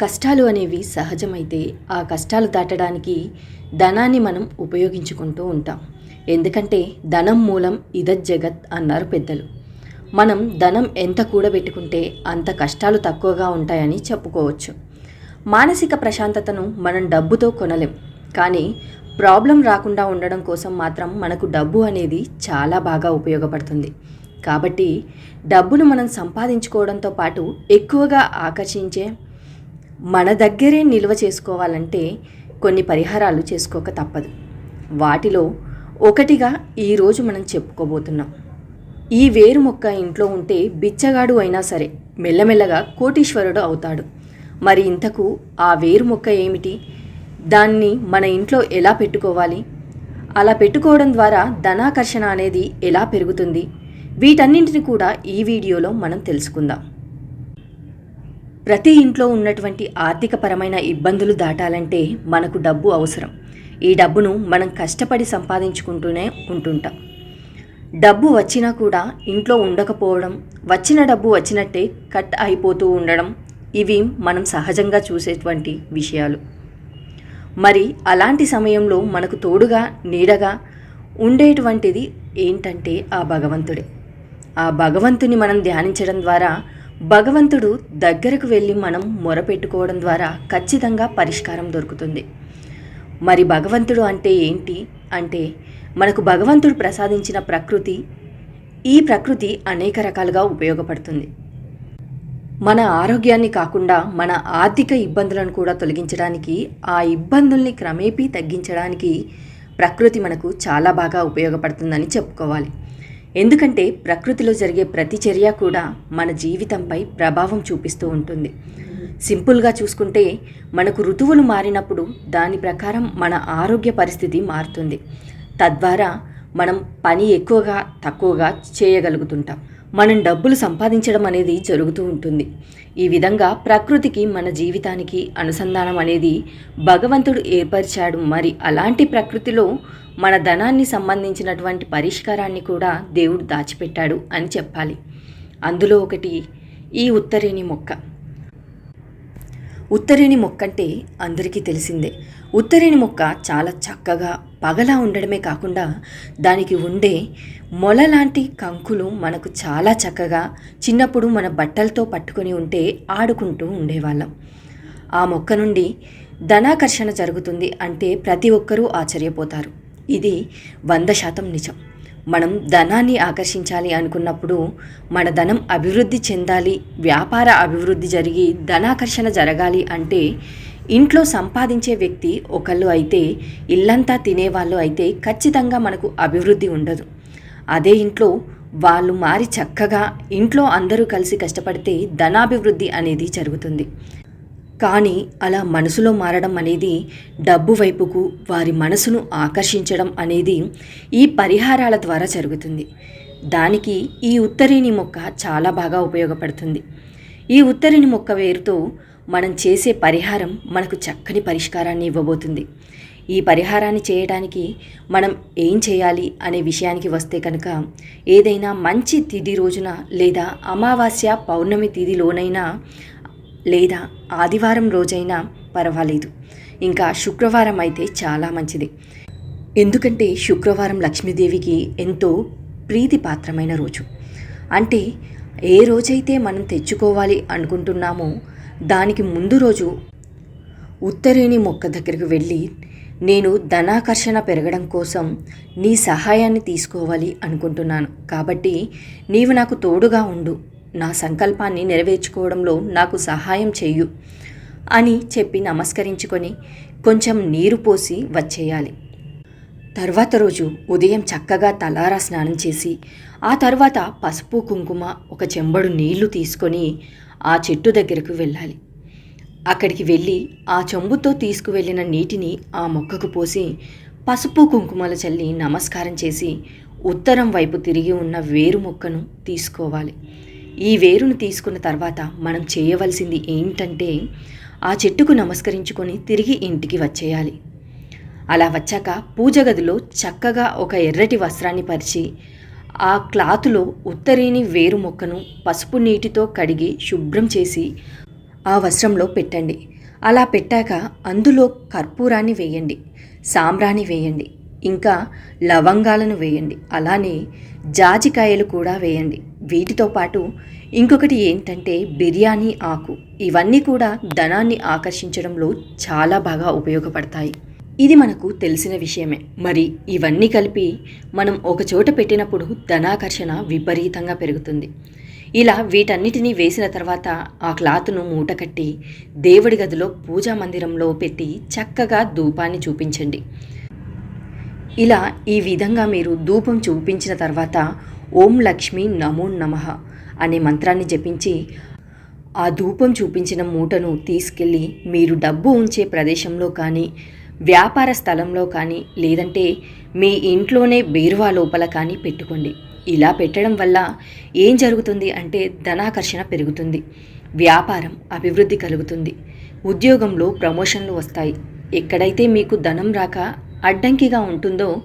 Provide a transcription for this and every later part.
కష్టాలు అనేవి సహజమైతే ఆ కష్టాలు దాటడానికి ధనాన్ని మనం ఉపయోగించుకుంటూ ఉంటాం. ఎందుకంటే ధనం మూలం ఇదత్ జగత్ అన్నారు పెద్దలు. మనం ధనం ఎంత కూడబెట్టుకుంటే అంత కష్టాలు తక్కువగా ఉంటాయని చెప్పుకోవచ్చు. మానసిక ప్రశాంతతను మనం డబ్బుతో కొనలేం. కానీ ప్రాబ్లం రాకుండా ఉండడం కోసం మాత్రం మనకు డబ్బు అనేది చాలా బాగా ఉపయోగపడుతుంది. కాబట్టి డబ్బును మనం సంపాదించుకోవడంతో పాటు ఎక్కువగా ఆకర్షించే మన దగ్గరే నిల్వ చేసుకోవాలంటే కొన్ని పరిహారాలు చేసుకోక తప్పదు. వాటిలో ఒకటిగా ఈరోజు మనం చెప్పుకోబోతున్నాం. ఈ వేరు మొక్క ఇంట్లో ఉంటే బిచ్చగాడు అయినా సరే మెల్లమెల్లగా కోటీశ్వరుడు అవుతాడు. మరి ఇంతకు ఆ వేరు మొక్క ఏమిటి? దాన్ని మన ఇంట్లో ఎలా పెట్టుకోవాలి? అలా పెట్టుకోవడం ద్వారా ధనాకర్షణ అనేది ఎలా పెరుగుతుంది? వీటన్నింటిని కూడా ఈ వీడియోలో మనం తెలుసుకుందాం. ప్రతి ఇంట్లో ఉన్నటువంటి ఆర్థికపరమైన ఇబ్బందులు దాటాలంటే మనకు డబ్బు అవసరం. ఈ డబ్బును మనం కష్టపడి సంపాదించుకుంటూనే ఉంటుంటాం. డబ్బు వచ్చినా కూడా ఇంట్లో ఉండకపోవడం వచ్చిన డబ్బు వచ్చినట్టే కట్ అయిపోతూ ఉండడం ఇవి మనం సహజంగా చూసేటువంటి విషయాలు. మరి అలాంటి సమయంలో మనకు తోడుగా నీడగా ఉండేటువంటిది ఏంటంటే ఆ భగవంతుడే. ఆ భగవంతుని మనం ధ్యానించడం ద్వారా భగవంతుడు దగ్గరకు వెళ్ళి మనం మొరపెట్టుకోవడం ద్వారా ఖచ్చితంగా పరిష్కారం దొరుకుతుంది. మరి భగవంతుడు అంటే ఏంటి? అంటే మనకు భగవంతుడు ప్రసాదించిన ప్రకృతి ఈ ప్రకృతి అనేక రకాలుగా ఉపయోగపడుతుంది. మన ఆరోగ్యాన్ని కాకుండా మన ఆర్థిక ఇబ్బందులను కూడా తొలగించడానికి ఆ ఇబ్బందుల్ని క్రమేపీ తగ్గించడానికి ప్రకృతి మనకు చాలా బాగా ఉపయోగపడుతుందని చెప్పుకోవాలి. ఎందుకంటే ప్రకృతిలో జరిగే ప్రతి చర్య కూడా మన జీవితంపై ప్రభావం చూపిస్తూ ఉంటుంది. సింపుల్గా చూసుకుంటే మనకు ఋతువులు మారినప్పుడు దాని ప్రకారం మన ఆరోగ్య పరిస్థితి మారుతుంది. తద్వారా మనం పని ఎక్కువగా తక్కువగా చేయగలుగుతుంటాం. మనం డబ్బులు సంపాదించడం అనేది జరుగుతూ ఉంటుంది. ఈ విధంగా ప్రకృతికి మన జీవితానికి అనుసంధానం అనేది భగవంతుడు ఏర్పరిచాడు. మరి అలాంటి ప్రకృతిలో మన ధనాన్ని సంబంధించినటువంటి పరిష్కారాన్ని కూడా దేవుడు దాచిపెట్టాడు అని చెప్పాలి. అందులో ఒకటి ఈ ఉత్తరేణి మొక్క. ఉత్తరేణి మొక్క అంటే అందరికీ తెలిసిందే. ఉత్తరేణి మొక్క చాలా చక్కగా పగలా ఉండడమే కాకుండా దానికి ఉండే మొల లాంటి కంకులు మనకు చాలా చక్కగా చిన్నప్పుడు మన బట్టలతో పట్టుకొని ఉంటే ఆడుకుంటూ ఉండేవాళ్ళం. ఆ మొక్క నుండి ధనాకర్షణ జరుగుతుంది అంటే ప్రతి ఒక్కరూ ఆశ్చర్యపోతారు. ఇది వంద శాతం నిజం. మనం ధనాన్ని ఆకర్షించాలి అనుకున్నప్పుడు మన ధనం అభివృద్ధి చెందాలి వ్యాపార అభివృద్ధి జరిగి ధనాకర్షణ జరగాలి అంటే ఇంట్లో సంపాదించే వ్యక్తి ఒకళ్ళు అయితే ఇల్లంతా తినేవాళ్ళు అయితే ఖచ్చితంగా మనకు అభివృద్ధి ఉండదు. అదే ఇంట్లో వాళ్ళు మారి చక్కగా ఇంట్లో అందరూ కలిసి కష్టపడితే ధనాభివృద్ధి అనేది జరుగుతుంది. కానీ అలా మనసులో మారడం అనేది డబ్బు వైపుకు వారి మనసును ఆకర్షించడం అనేది ఈ పరిహారాల ద్వారా జరుగుతుంది. దానికి ఈ ఉత్తరీని మొక్క చాలా బాగా ఉపయోగపడుతుంది. ఈ ఉత్తరిని మొక్క వేరుతో మనం చేసే పరిహారం మనకు చక్కని పరిష్కారాన్ని ఇవ్వబోతుంది. ఈ పరిహారాన్ని చేయడానికి మనం ఏం చేయాలి అనే విషయానికి వస్తే కనుక ఏదైనా మంచి తిథి రోజున లేదా అమావాస్య పౌర్ణమి తిథిలోనైనా లేదా ఆదివారం రోజైనా పర్వాలేదు. ఇంకా శుక్రవారం అయితే చాలా మంచిది. ఎందుకంటే శుక్రవారం లక్ష్మీదేవికి ఎంతో ప్రీతిపాత్రమైన రోజు. అంటే ఏ రోజైతే మనం తెచ్చుకోవాలి అనుకుంటున్నామో దానికి ముందు రోజు ఉత్తరేణి మొక్క దగ్గరికి వెళ్ళి నేను ధనాకర్షణ పెరగడం కోసం నీ సహాయాన్ని తీసుకోవాలి అనుకుంటున్నాను. కాబట్టి నీవు నాకు తోడుగా ఉండు. నా సంకల్పాన్ని నెరవేర్చుకోవడంలో నాకు సహాయం చెయ్యు అని చెప్పి నమస్కరించుకొని కొంచెం నీరు పోసి వచ్చేయాలి. తర్వాత రోజు ఉదయం చక్కగా తలారా స్నానం చేసి ఆ తర్వాత పసుపు కుంకుమ ఒక చెంబడు నీళ్ళు తీసుకొని ఆ చెట్టు దగ్గరకు వెళ్ళాలి. అక్కడికి వెళ్ళి ఆ చెంబుతో తీసుకువెళ్ళిన నీటిని ఆ మొక్కకు పోసి పసుపు కుంకుమలు చల్లి నమస్కారం చేసి ఉత్తరం వైపు తిరిగి ఉన్న వేరు మొక్కను తీసుకోవాలి. ఈ వేరును తీసుకున్న తర్వాత మనం చేయవలసింది ఏంటంటే ఆ చెట్టుకు నమస్కరించుకొని తిరిగి ఇంటికి వచ్చేయాలి. అలా వచ్చాక పూజ గదిలో చక్కగా ఒక ఎర్రటి వస్త్రాన్ని పరిచి ఆ క్లాతులో ఉత్తరీని వేరు మొక్కను పసుపు నీటితో కడిగి శుభ్రం చేసి ఆ వస్త్రంలో పెట్టండి. అలా పెట్టాక అందులో కర్పూరాన్ని వేయండి సాంబ్రాణి వేయండి ఇంకా లవంగాలను వేయండి అలానే జాజికాయలు కూడా వేయండి. వీటితో పాటు ఇంకొకటి ఏంటంటే బిర్యానీ ఆకు. ఇవన్నీ కూడా ధనాన్ని ఆకర్షించడంలో చాలా బాగా ఉపయోగపడతాయి. ఇది మనకు తెలిసిన విషయమే. మరి ఇవన్నీ కలిపి మనం ఒక చోట పెట్టినప్పుడు ధనాకర్షణ విపరీతంగా పెరుగుతుంది. ఇలా వీటన్నిటినీ వేసిన తర్వాత ఆ క్లాత్ను మూట కట్టి దేవుడి గదిలో పూజా మందిరంలో పెట్టి చక్కగా ధూపాన్ని చూపించండి. ఇలా ఈ విధంగా మీరు ధూపం చూపించిన తర్వాత ఓం లక్ష్మి నమో నమః అనే మంత్రాన్ని జపించి ఆ ధూపం చూపించిన మూటను తీసుకెళ్ళి మీరు డబ్బు ఉంచే ప్రదేశంలో కానీ వ్యాపార స్థలంలో కానీ లేదంటే మీ ఇంట్లోనే బీరువా లోపల కానీ పెట్టుకోండి. ఇలా పెట్టడం వల్ల ఏం జరుగుతుంది అంటే ధనాకర్షణ పెరుగుతుంది వ్యాపారం అభివృద్ధి కలుగుతుంది ఉద్యోగంలో ప్రమోషన్లు వస్తాయి. ఎక్కడైతే మీకు ధనం రాక అడ్డంకిగా ఉంటుందో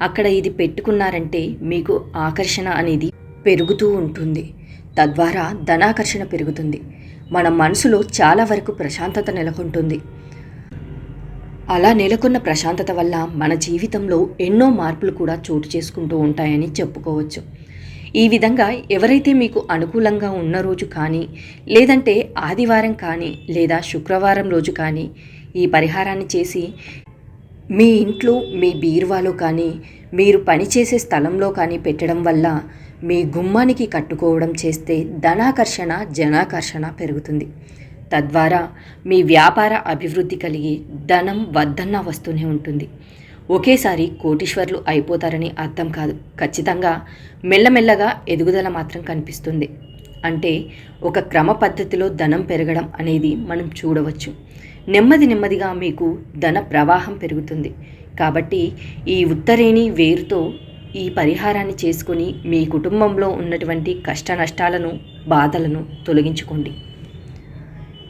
అక్కడ ఇది పెట్టుకున్నారంటే మీకు ఆకర్షణ అనేది పెరుగుతూ ఉంటుంది. తద్వారా ధనాకర్షణ పెరుగుతుంది. మన మనసులో చాలా వరకు ప్రశాంతత నెలకొంటుంది. అలా నెలకొన్న ప్రశాంతత వల్ల మన జీవితంలో ఎన్నో మార్పులు కూడా చోటు చేసుకుంటూ ఉంటాయని చెప్పుకోవచ్చు. ఈ విధంగా ఎవరైతే మీకు అనుకూలంగా ఉన్న రోజు కానీ లేదంటే ఆదివారం కానీ లేదా శుక్రవారం రోజు కానీ ఈ పరిహారాన్ని చేసి మీ ఇంట్లో మీ బీరువాలో కానీ మీరు పనిచేసే స్థలంలో కానీ పెట్టడం వల్ల మీ గుమ్మానికి కట్టుకోవడం చేస్తే ధనాకర్షణ జనాకర్షణ పెరుగుతుంది. తద్వారా మీ వ్యాపార అభివృద్ధి కలిగి ధనం వద్దన్న వస్తూనే ఉంటుంది. ఒకేసారి కోటీశ్వర్లు అయిపోతారని అర్థం కాదు. ఖచ్చితంగా మెల్లమెల్లగా ఎదుగుదల మాత్రం కనిపిస్తుంది. అంటే ఒక క్రమ పద్ధతిలో ధనం పెరగడం అనేది మనం చూడవచ్చు. నెమ్మది నెమ్మదిగా మీకు ధన ప్రవాహం పెరుగుతుంది. కాబట్టి ఈ ఉత్తరేణి వేరుతో ఈ పరిహారాన్ని చేసుకొని మీ కుటుంబంలో ఉన్నటువంటి కష్ట నష్టాలను బాధలను తొలగించుకోండి.